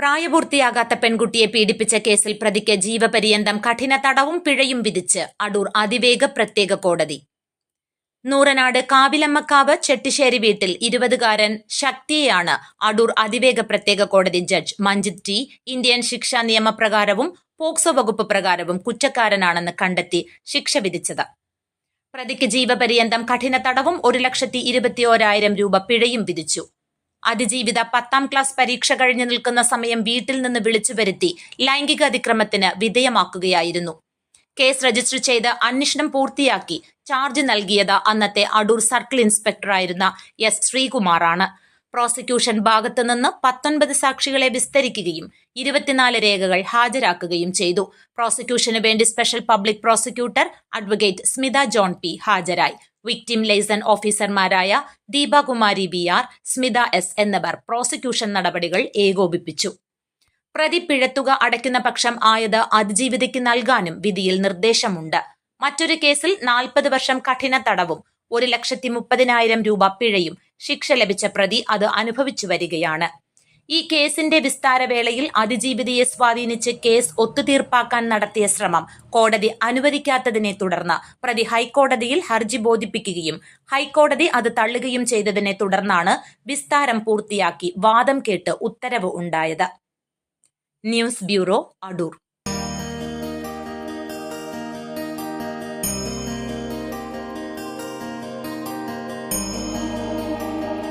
പ്രായപൂർത്തിയാകാത്ത പെൺകുട്ടിയെ പീഡിപ്പിച്ച കേസിൽ പ്രതിക്ക് ജീവപര്യന്തം കഠിന തടവും പിഴയും വിധിച്ച് അടൂർ അതിവേഗ പ്രത്യേക കോടതി. നൂറനാട് കാവിലമ്മക്കാവ് ചെട്ടിശ്ശേരി വീട്ടിൽ ഇരുപതുകാരൻ ശക്തിയെയാണ് അടൂർ അതിവേഗ പ്രത്യേക കോടതി ജഡ്ജ് മഞ്ജിത് ടി. ഇന്ത്യൻ ശിക്ഷാ നിയമപ്രകാരവും പോക്സോ വകുപ്പ് പ്രകാരവും കുറ്റക്കാരനാണെന്ന് കണ്ടെത്തി ശിക്ഷ വിധിച്ചത്. പ്രതിക്ക് ജീവപര്യന്തം കഠിന തടവും ഒരു ലക്ഷത്തി ഇരുപത്തിയോരായിരം രൂപ പിഴയും വിധിച്ചു. അതിജീവിത പത്താം ക്ലാസ് പരീക്ഷ കഴിഞ്ഞു നിൽക്കുന്ന സമയം വീട്ടിൽ നിന്ന് വിളിച്ചു വരുത്തി ലൈംഗിക അതിക്രമത്തിന് വിധേയമാക്കുകയായിരുന്നു. കേസ് രജിസ്റ്റർ ചെയ്ത് അന്വേഷണം പൂർത്തിയാക്കി ചാർജ് നൽകിയത് അന്നത്തെ അടൂർ സർക്കിൾ ഇൻസ്പെക്ടറായിരുന്ന എസ് ശ്രീകുമാറാണ്. പ്രോസിക്യൂഷൻ ഭാഗത്തുനിന്ന് പത്തൊൻപത് സാക്ഷികളെ വിസ്തരിക്കുകയും ഇരുപത്തിനാല് രേഖകൾ ഹാജരാക്കുകയും ചെയ്തു. പ്രോസിക്യൂഷന് വേണ്ടി special public prosecutor advocate Smitha John P ഹാജരായി. വിക്ടിം ലൈസൺ ഓഫീസർമാരായ Deepakumari B R Smitha S എന്നിവർ പ്രോസിക്യൂഷൻ നടപടികൾ ഏകോപിപ്പിച്ചു. പ്രതി പിഴത്തുക അടയ്ക്കുന്ന പക്ഷം ആയത് അതിജീവിതയ്ക്ക് നൽകാനും വിധിയിൽ നിർദ്ദേശമുണ്ട്. മറ്റൊരു കേസിൽ നാൽപ്പത് വർഷം കഠിന തടവും ഒരു ലക്ഷത്തി മുപ്പതിനായിരം രൂപ പിഴയും ശിക്ഷ ലഭിച്ച പ്രതി അത് അനുഭവിച്ചു വരികയാണ്. ഈ കേസിന്റെ വിസ്താരവേളയിൽ അതിജീവിതയെ സ്വാധീനിച്ച് കേസ് ഒത്തുതീർപ്പാക്കാൻ നടത്തിയ ശ്രമം കോടതി അനുവദിക്കാത്തതിനെ തുടർന്ന് പ്രതി ഹൈക്കോടതിയിൽ ഹർജി ബോധിപ്പിക്കുകയും ഹൈക്കോടതി അത് തള്ളുകയും ചെയ്തതിനെ തുടർന്നാണ് വിസ്താരം പൂർത്തിയാക്കി വാദം കേട്ട് ഉത്തരവ് ഉണ്ടായത്. News bureau Adoor.